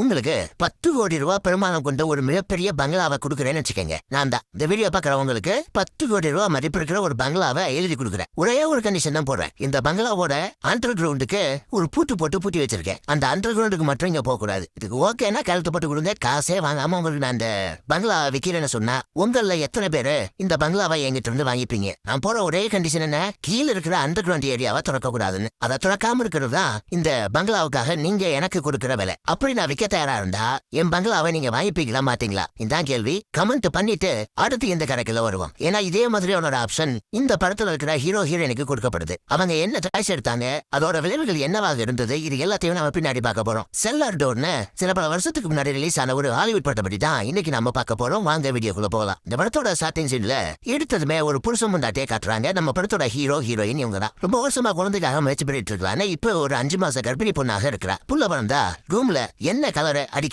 உங்களுக்கு பத்து கோடி ரூபாய் பெருமானம் கொண்ட ஒரு மிகப்பெரிய பங்களாவை கொடுக்குறேன்னு வச்சுக்கோங்க. நான் தான் இந்த வீடியோ பார்க்குறவங்களுக்கு பத்து கோடி ரூபாய் மதிப்பு இருக்கிற ஒரு பங்களாவை எழுதி கொடுக்குறேன். ஒரே ஒரு கண்டிஷன் தான் போடுறேன். இந்த பங்களாவோட அண்டர் கிரவுண்டுக்கு ஒரு பூட்டு போட்டு பூட்டி வச்சிருக்கேன். அந்த அண்டர் கிரவுண்டுக்கு மட்டும் இங்க போக கூடாது இதுக்கு ஓகேனா கழுத்து போட்டு கொடுங்க. காசே வாங்காம உங்களுக்கு நான் அந்த பங்களா விக்கிறேன்னு சொன்னா உங்கள்ல எத்தனை பேரு இந்த பங்களாவை எங்கிட்ட இருந்து வாங்கிப்பீங்க? நான் போற ஒரே கண்டிஷன் என்ன? கீழே இருக்கிற அண்டர் கிரவுண்ட் ஏரியாவை திறக்க கூடாதுன்னு அதை திறக்காம இருக்கிறது தான் இந்த பங்களாவுக்காக நீங்க எனக்கு கொடுக்குற விலை. அப்படி நான் விற்க தயாரா இருந்தா என் பங்களாவை நீங்க வாங்கிப்பீங்களா மாத்தீங்களா? இதான் கேள்வி. கமெண்ட் பண்ணிட்டு அடுத்து இந்த கணக்குல வருவோம். ஏன்னா இதே மாதிரியான ஆப்ஷன் இந்த படத்துல இருக்கிற ஹீரோ ஹீரோயினுக்கு கொடுக்கப்படுது. அவங்க என்ன சாய்ஸ் எடுத்தாங்க அதோட விளைவுகள் என்னவாக இருந்தது இது எல்லாத்தையும் நம்ம பின்னாடி பார்க்க போறோம். செல்லார் டோர்னு சில பல வருஷத்துக்கு முன்னாடி ரிலீஸ் ஆன ஒரு ஹாலிவுட் படத்தை பத்தி தான் இன்னைக்கு நம்ம பார்க்க போறோம். வாங்க வீடியோக்குள்ள போகலாம் இந்த படத்தோட ஸ்டார்டிங் சீன்ல எடுத்ததுமே ஒரு புருஷன் முண்டாட்டே காட்டுறாங்க. நம்ம படத்தோட ஹீரோ ஹீரோயின் இவங்க தான். ரொம்ப வருஷமா குழந்தைக்காக முயற்சி பண்ணிட்டு இருக்கலாம் இப்ப ஒரு அஞ்சு மாச கர்ப்பிணி பொண்ணாக இருக்கிறா. புள்ள வளர்ந்தா ரூம்ல என்ன கலரை அடிக்கலாம்.